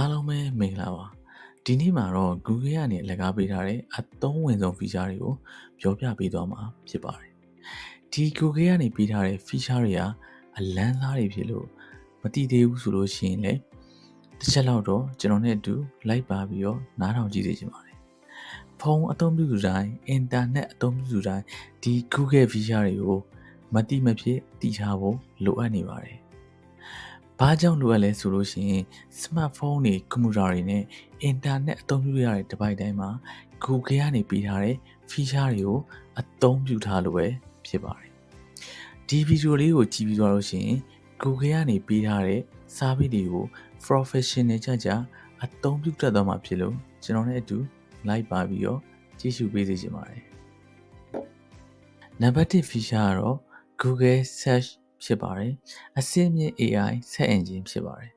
အားလုံးပဲမင်္ဂလာပါဒီနေ့မှာတော့ Google ကနေလက်ကားပေးထားတဲ့အသုံးဝင်ဆုံး feature တွေကိုပြောပြပေးသွားမှာဖြစ်ပါတယ်ဒီ Google ကနေပေးထားတဲ့ feature တွေကအလန်းစားတွေဖြစ်လို့မတိသေးဘူးဆိုလို့ရှိရင်လည်းတစ်ချက်လောက်တော့ကျွန်တော်နဲ့အတူ လိုက်ပါပြီးတော့နားထောင်ကြည့်စေချင်ပါတယ်ဖုန်းအသုံးပြုသူတိုင်းအင်တာနက်အသုံးပြုသူတိုင်းဒီ Google feature တွေကိုမတိမဖြစ်တည်ထားဖို့လိုအပ်နေပါတယ် ဘာကြောင့်လိုအပ်လဲဆိုလို့ရှိရင် smartphone တွေကွန်ပျူတာတွေနဲ့အင်တာနက်အသုံးပြုရတဲ့ device တိုင်းမှာ Google ကနေပေးထားတဲ့ feature တွေကိုအသုံးပြုထားလို့ပဲဖြစ်ပါတယ်ဒီဗီဒီယိုလေးကိုကြည့်ပြီးသွားလို့ရှိရင် Google ကနေပေးထားတဲ့ service တွေကို professional ကြကြအသုံးပြုတတ်သွားမှာဖြစ်လို့ကျွန်တော်နဲ့အတူ like ပါပြီးတော့ကြည့်ရှုပေးစေချင်ပါတယ်နံပါတ်1 feature ကတော့ Google Search ဖြစ်ပါတယ်အစင်းမြင့် AI Search Engine ဖြစ်ပါတယ်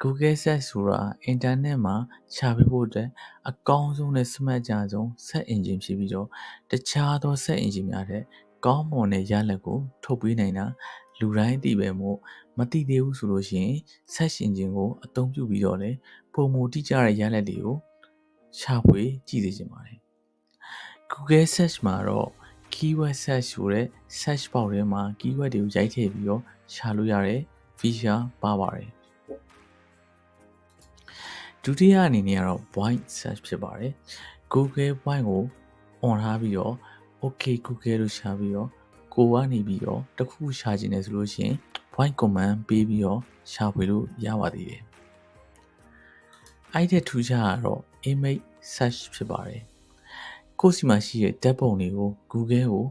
Google Search ဆိုတာအင်တာနက်မှာရှာပေးဖို့အတွက်အကောင်းဆုံးနဲ့စမတ်ကြဆုံး Search Engine ဖြစ်ပြီးတော့တခြားသော Search Engine များတဲ့ကောင်းမွန်တဲ့ရလဒ်ကို ထုတ်ပေးနိုင်တာလူတိုင်းသိပဲမို့မသိသေးဘူးဆိုလို့ရှိရင် Search Engine ကိုအသုံးပြုပြီးတော့လည်းပုံမူတိကျတဲ့ရလဒ်တွေကိုရှာဖွေကြည့်စေချင်ပါတယ် Google Search မှာတော့ keyword search ဆိုတဲ့ search box ထဲမှာ keyword တွေကိုရိုက်ထည့်ပြီးတော့ရှာလို့ရတဲ့ feature ပါပါတယ်ဒုတိယအနေနဲ့ကတော့ voice search ဖြစ်ပါတယ် Google Voice ကို on ထားပြီးတော့ okay Google လို့ရှာပြီးတော့ကိုကနေပြီးတော့တခုရှာချင်တယ်ဆိုလို့ရှိရင် voice command ပေးပြီးတော့ရှာဖွေလို့ရပါသေးတယ်အဲ့ဒီထူးခြားကတော့ image search ဖြစ်ပါတယ် ကိုယ့်စီမှာရှိတဲ့ဓာတ်ပုံတွေကို Google ကို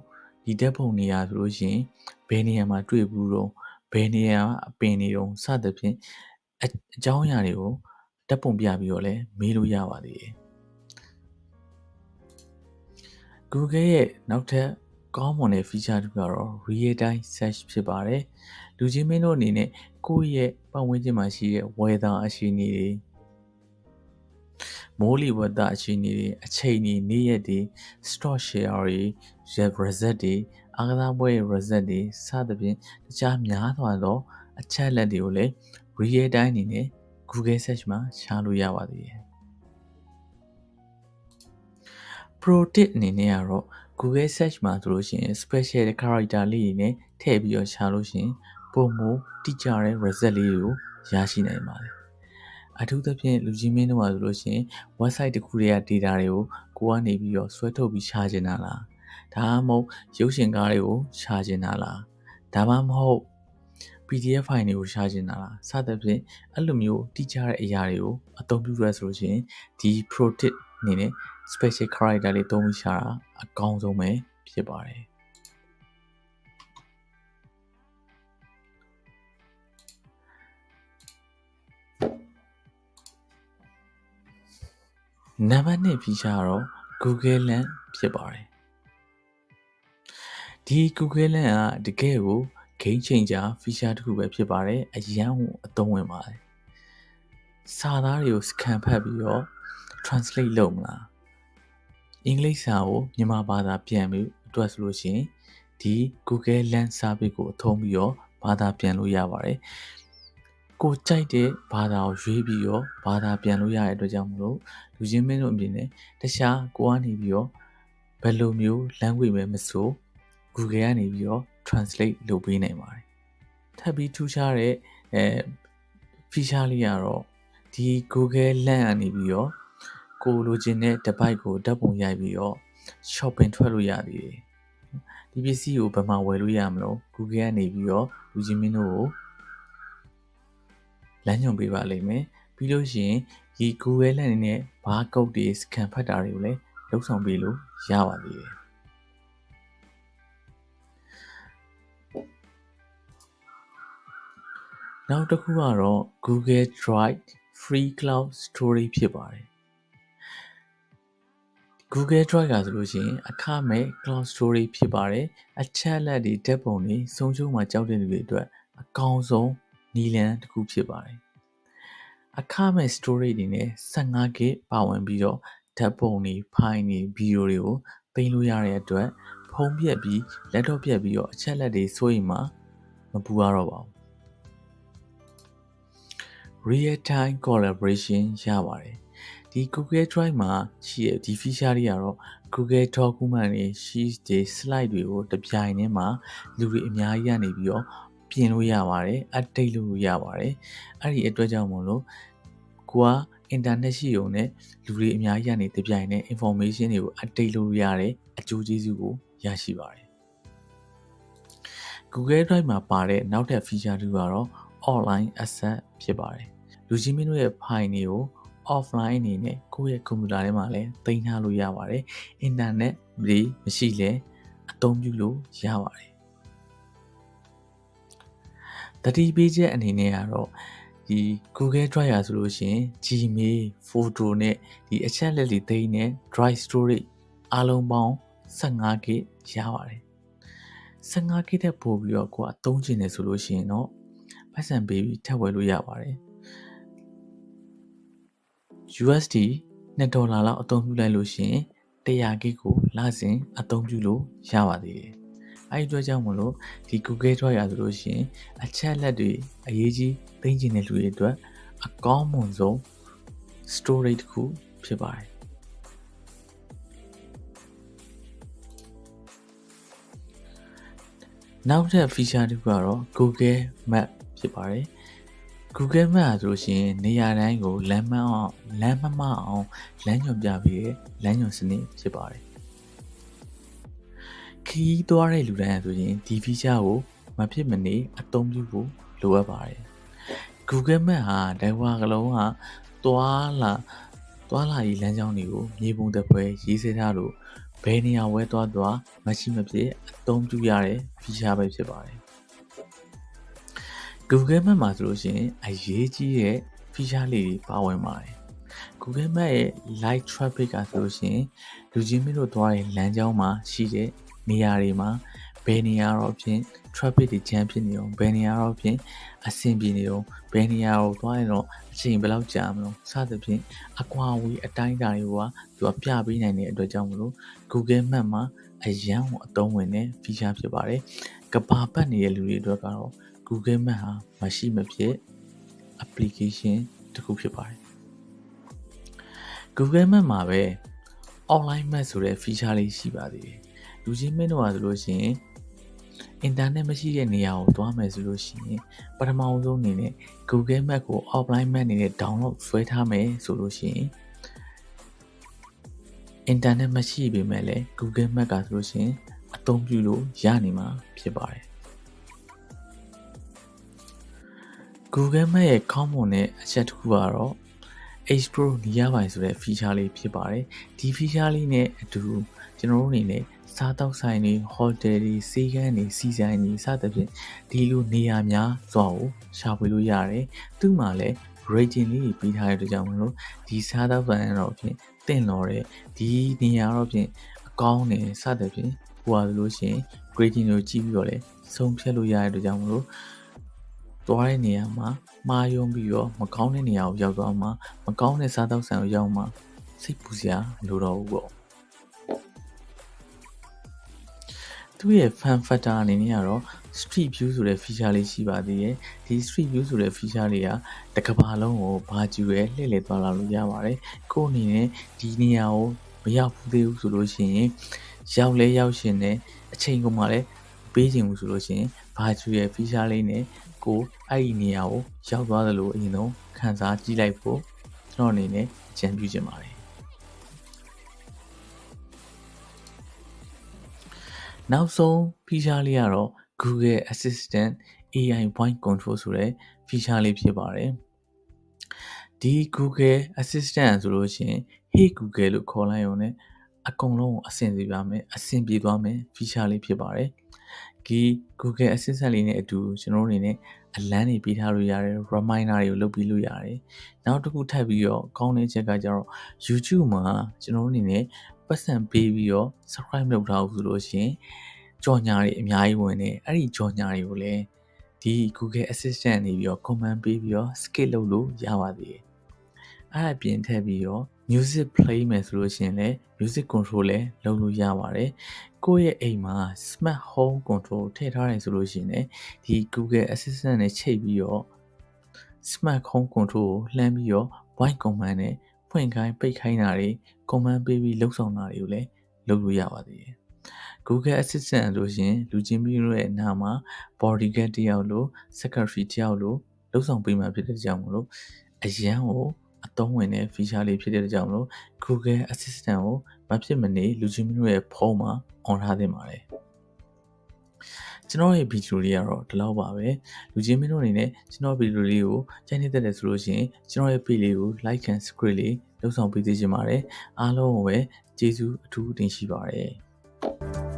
ဒီဓာတ်ပုံနေရာဆိုလို့ရှိရင်ဘယ်နေရာမှာတွေ့ဘူးတော့ဘယ်နေရာအပင်နေတော့စသဖြင့်အကြောင်းအရာတွေကိုဓာတ်ပုံပြပြီးတော့လည်းမေးလို့ရပါသေးတယ် Google ရဲ့နောက်ထပ်ကောင်းမွန်တဲ့ feature တစ်ခုကတော့ real time search ဖြစ်ပါတယ်လူချင်းမင်းတို့အနေနဲ့ကိုယ့်ရဲ့ပတ်ဝန်းကျင်မှာရှိတဲ့ weather အခြေအနေတွေ မိုးလေဝသအခြေအနေတွေအချိန်တွေနေ့ရက်တွေ stock share တွေ result တွေအားကစားပွဲ result တွေစသဖြင့်တခြားများစွာသော အချက်အလက်တွေကိုလည်း real time အနေနဲ့ Google search မှာရှာလို့ရပါသေးတယ် Pro tip အနေနဲ့ကတော့ Google search မှာဆိုလို့ရှိရင် special character လေးတွေနဲ့ထည့်ပြီးတော့ရှာလို့ရှိရင်ပုံမတိကျတဲ့ result လေးတွေကိုရရှိနိုင်ပါတယ် အထူးသဖြင့်လူကြီးမင်းတို့မှာဆိုလို့ရှိရင် website တစ်ခုတည်းက data တွေကိုကိုကနေပြီးတော့ဆွဲထုတ်ပြီးရှာချင်တာလားဒါမှမဟုတ်ရုပ်ရှင်ကားတွေကိုရှာချင်တာလားဒါမှမဟုတ် PDF file တွေကိုရှာချင်တာလားစသဖြင့်အဲ့လိုမျိုးတိကျတဲ့အရာတွေကိုအသုံးပြုရဆိုလို့ရှိရင်ဒီ pro tip အနေနဲ့ special character လေးသုံးပြီးရှာတာအကောင်းဆုံးပဲဖြစ်ပါတယ် နံပါတ်1 feature ကတော့ Google Lens ဖြစ်ပါတယ်ဒီ Google Lens ကတကယ်ကို game changer feature တစ်ခုပဲဖြစ်ပါတယ်အရန်ကိုအသုံးဝင်ပါတယ်စာသားတွေကို scan ဖတ်ပြီးတော့ translate လုပ်မလားအင်္ဂလိပ်စာကိုမြန်မာဘာသာပြန်ပြီးအတွက်ဆိုလို့ရှိရင်ဒီ Google Lens service ကိုအသုံးပြီးတော့ဘာသာပြန်လို့ရပါတယ် ကိုကြိုက်တဲ့ဘာသာကိုရွေးပြီးတော့ဘာသာပြန်လို့ရတဲ့အတွက်ကြောင့်မလို့လူချင်းမင်းတို့အပြင်နဲ့တခြားကိုကနေပြီးတော့ဘယ်လိုမျိုး language ပဲမဆို Google ကနေပြီးတော့ translate လုပ်ပေးနိုင်ပါတယ်ထပ်ပြီးထူးခြားတဲ့အဲ feature လေးကတော့ဒီ Google Lens ကနေပြီးတော့ကိုလိုချင်တဲ့ device ကိုဓာတ်ပုံရိုက်ပြီးတော့ shopping ထွက်လို့ရသေးတယ်ဒီပစ္စည်းကိုဘယ်မှာဝယ်လို့ရမလို့ Google ကနေပြီးတော့လူချင်းမင်းတို့ကို လမ်းညွှန်ပေးပါလိမ့်မယ်ပြီးလို့ရှိရင်ဒီ Google လမ်းနဲ့ဘားကုတ်တွေ scan ဖတ်တာတွေကိုလည်းလုပ်ဆောင်ပေးလို့ရပါသေးတယ်နောက်တစ်ခုကတော့ Google Drive Free Cloud Storage ဖြစ်ပါတယ် Google Drive ကဆိုလို့ရှိရင်အခမဲ့ cloud storage ဖြစ်ပါတယ်အချက်အလက်တွေဓာတ်ပုံတွေဆုံးရှုံးမှကြောက်တဲ့လူတွေအတွက်အကောင်းဆုံး နီလန်တစ်ခုဖြစ်ပါတယ်အခမဲ့ storage တွေနဲ့ 15GB ပါဝင်ပြီးတော့ဓာတ်ပုံတွေ file တွေ video တွေကိုသိမ်းလို့ရတဲ့အတွက်ဖုန်းပြက်ပြီး laptop ပြက်ပြီးတော့အချက်လက်တွေစိုးရင်မှမပူရတော့ပါဘူး real time collaboration ရပါတယ်ဒီ Google Drive မှာရှိတဲ့ဒီ feature တွေကတော့ Google document တွေ sheet တွေ slide တွေကိုတပြိုင်တည်းမှာလူတွေအများကြီးကနေပြီးတော့ ပြင်လို့ရပါတယ် update လုပ်လို့ရပါတယ်အဲ့ဒီအတွက်ကြောင့်မို့လို့ကိုကအင်တာနက်ရှိုံနဲ့လူတွေအများကြီးကနေတပြိုင်တည်း information တွေကို update လုပ်လို့ရတဲ့အကျိုးကျေးဇူးကိုရရှိပါတယ် Google Drive မှာပါတဲ့နောက်ထပ် feature တွေကတော့ online access ဖြစ်ပါတယ်လူချင်းမင်းတို့ရဲ့ file တွေကို offline အနေနဲ့ကိုယ့်ရဲ့ကွန်ပျူတာထဲမှာလည်းတင်ထားလို့ရပါတယ်။ internet တွေမရှိလဲအသုံးပြုလို့ရပါတယ်။ တတိပေးချက်အနေနဲ့ကတော့ဒီ Google Drive ရဆိုလို့ရှိရင် Gmail, photo နဲ့ဒီအချက်လက်တွေသိမ်းတဲ့ Drive storage အားလုံးပေါင်း 15GB ရပါတယ်။ 15GB ထက်ပိုပြီးတော့ကိုယ်အသုံးချင်တယ်ဆိုလို့ရှိရင်တော့ပတ်စံပေးပြီးထပ်ဝယ်လို့ရပါတယ်။ USD 2ဒေါ်လာလောက်အသုံးပြုလိုက်လို့ရှိရင် 100 gig ကိုလစဉ်အသုံးပြုလို့ရပါသေးတယ်။ အဲဒီအတွက်ကြောင့်မလို့ဒီ Google Drive ရဆိုလို့ရှိရင်အချက်လက်တွေအရေးကြီးသိမ်းကျင်တဲ့လူတွေအတွက်အကောင်းမွန်ဆုံး storage တစ်ခုဖြစ်ပါတယ်။နောက်ထပ် feature တစ်ခုကတော့ Google Map ဖြစ်ပါတယ်။ Google Map ဆိုလို့ရှိရင်နေရာတိုင်းကိုလမ်းမအောင်လမ်းမမအောင်လမ်းညွှန်ပြပေးတဲ့လမ်းညွှန်စနစ်ဖြစ်ပါတယ် ခီးသွားတဲ့လူတိုင်းဆိုရင်ဒီ feature ကိုမဖြစ်မနေအသုံးပြုဖို့လိုအပ်ပါတယ် Google Map ဟာဒိုင်ဝါကလုံးကသွားလာသွားလာရေးလမ်းကြောင်းတွေကိုမြေပုံတစ်ပွဲရေးစဲထားလို့ဘယ်နေရာဝဲသွားသွားမရှိမဖြစ်အသုံးပြုရတဲ့ feature ပဲဖြစ်ပါတယ် Google Map မှာဆိုလို့ရှိရင်အရေးကြီးတဲ့ feature လေးတွေပါဝင်ပါတယ် Google Map ရဲ့ live traffic ကဆိုလို့ရှိရင်လူချင်းမင်းတို့သွားတဲ့လမ်းကြောင်းမှာရှိတဲ့ နေရာတွေမှာဘယ်နေရာတော့ဖြင့် traffic တွေ jam ဖြစ်နေအောင်ဘယ်နေရာတော့ဖြင့်အဆင်ပြေနေအောင်ဘယ်နေရာကိုသွားရင်တော့အချိန်ဘယ်လောက်ကြာမလို့စသဖြင့်အကွာဝေးအတိုင်းအတာတွေကသူကပြပေးနိုင်တဲ့အတွက်ကြောင့်မလို့ Google Map မှာအရန်ကိုအသုံးဝင်တဲ့ feature ဖြစ်ပါတယ်။ကဘာပတ်နေတဲ့လူတွေအတွက်ကတော့ Google Map ဟာမရှိမဖြစ် application တစ်ခုဖြစ်ပါတယ် Google Map မှာပဲ online map ဆိုတဲ့ feature လေးရှိပါသေးတယ် လူချင်းမင်းတို့ကဆိုလို့ရှိရင်အင်တာနက်မရှိတဲ့နေရာကိုသွားမယ်ဆိုလို့ရှိရင်ပထမဆုံးအနေနဲ့ Google Map ကို offline map အနေနဲ့ download ဆွဲထားမယ်ဆိုလို့ရှိရင်အင်တာနက်မရှိပေမဲ့လည်း Google Map ကဆိုလို့ရှိရင်အသုံးပြုလို့ရနေမှာဖြစ်ပါတယ် Google Map ရဲ့ကောင်းမွန်တဲ့အချက်တစ်ခုကတော့ Explore နေရာပိုင်ဆိုတဲ့ feature လေးဖြစ်ပါတယ်ဒီ feature လေးနဲ့အတူကျွန်တော်တို့အနေနဲ့ စားတောက်ဆိုင်တွေ hotel တွေစီးကန်းတွေစီဆိုင်တွေစသဖြင့်ဒီလိုနေရာများစွာကိုရှာဖွေလို့ရတယ်သူ့မှာလည်း rating လေးတွေပေးထားတဲ့အတွက်ကြောင့်မလို့ဒီစားတောက်ဆိုင်တော့ဖြင့်တင့်တော်တဲ့ဒီနေရာတော့ဖြင့်အကောင်းတယ်စသဖြင့်ဟိုပါလို့ရှိရင် rating ကိုကြည့်ပြီးတော့လည်းဆုံးဖြတ်လို့ရတဲ့အတွက်ကြောင့်မလို့သွားတဲ့နေရာမှာမှားယွင်းပြီးတော့မကောင်းတဲ့နေရာကိုရောက်သွားမှာမကောင်းတဲ့စားသောက်ဆိုင်ကိုရောက်မှာစိတ်ပူစရာမလိုတော့ဘူးပေါ့ သူ့ရဲ့ fan factor အနေနဲ့ကတော့ street view ဆိုတဲ့ feature လေးရှိပါသေးတယ်ဒီ street view ဆိုတဲ့ feature လေးကတကဘာလုံးကိုဘာကျူရဲလှည့်လည်သွားလာလို့ရပါတယ်ကို့အနေနဲ့ဒီနေရာကိုမရောက်ဘူးသေးဘူးဆိုလို့ရှိရင်ရောက်လဲရောက်ရှင်နဲ့အချိန်ကုန်မှလည်းပေးခြင်းဘူးဆိုလို့ရှိရင်ဘာကျူရဲ့ feature လေးနဲ့ကိုအဲ့ဒီနေရာကိုရောက်သွားသလိုအရင်ဆုံးခံစားကြည့်လိုက်ဖို့ကျွန်တော်အနေနဲ့အကြံပြုချင်ပါတယ် နောက်ဆုံး feature လေးကတော့ Google Assistant AI Voice Control ဆိုတဲ့ feature လေးဖြစ်ပါတယ်ဒီ Google Assistant ဆိုလို့ရှိရင် Hey Google လို့ခေါ်လိုက်ရုံနဲ့အကုန်လုံးအဆင်ပြေပါမယ်အဆင်ပြေသွားမယ် feature လေးဖြစ်ပါတယ်ဒီ Google Assistant လေးနဲ့အတူကျွန်တော်တို့အနေနဲ့အလန်းတွေပေးထားလို့ရတယ် reminder တွေကိုလုပ်ပြီးလို့ရတယ်နောက်တစ်ခုထပ်ပြီးတော့ကောင်းတဲ့ချက်ကကျတော့ YouTube မှာကျွန်တော်တို့အနေနဲ့ ပတ်စံပေးပြီးတော့ subscribe လုပ်ထားလို့ဆိုလို့ရှိရင်ကြော်ညာတွေအများကြီးဝင်နေအဲ့ဒီကြော်ညာတွေကိုလည်းဒီ Google Assistant နေပြီးတော့ comment ပေးပြီးတော့ skip လုပ်လို့ရပါသေးတယ်အဲ့အပြင်ထည့်ပြီးတော့ music play မယ်ဆိုလို့ရှိရင်လည်း music control လည်းလုပ်လို့ရပါတယ်ကိုယ့်ရဲ့အိမ်မှာ smart home control ထည့်ထားတယ်ဆိုလို့ရှိရင်လည်းဒီ Google Assistant နဲ့ချိတ်ပြီးတော့ smart home control ကိုလှမ်းပြီးတော့ voice command နဲ့ဖွင့်ခိုင်းပိတ်ခိုင်းတာတွေ command ပေးပြီးလုပ်ဆောင်တာတွေကိုလည်းလုပ်လို့ရပါသေးတယ်။ Google Assistant ဆိုရှင်လူချင်းပြီးရဲ့နာမှာ bodyguard တယောက်လို့ secretary တယောက်လို့လုပ်ဆောင်ပေးမှာဖြစ်တဲ့ကြောင့်မလို့အရန်ကိုအသုံးဝင်တဲ့ feature လေးဖြစ်တဲ့ကြောင့်မလို့ Google Assistant ကိုမဖြစ်မနေလူချင်းမျိုးရဲ့ဖုန်းမှာ on ထားသင့်ပါတယ် ကျွန်တော်ရဲ့ဗီဒီယိုလေးကတော့ဒီလောက်ပါပဲလူချင်းမင်းတို့အနေနဲ့ကျွန်တော်ဗီဒီယိုလေးကိုကြိုက်နေတဲ့ဆိုလို့ရှိရင်ကျွန်တော်ရဲ့ page လေးကို like and subscribe လေးလုပ်ဆောင်ပေးသေးချင်ပါတယ်အားလုံးကိုပဲကျေးဇူးအထူးတင်ရှိပါတယ်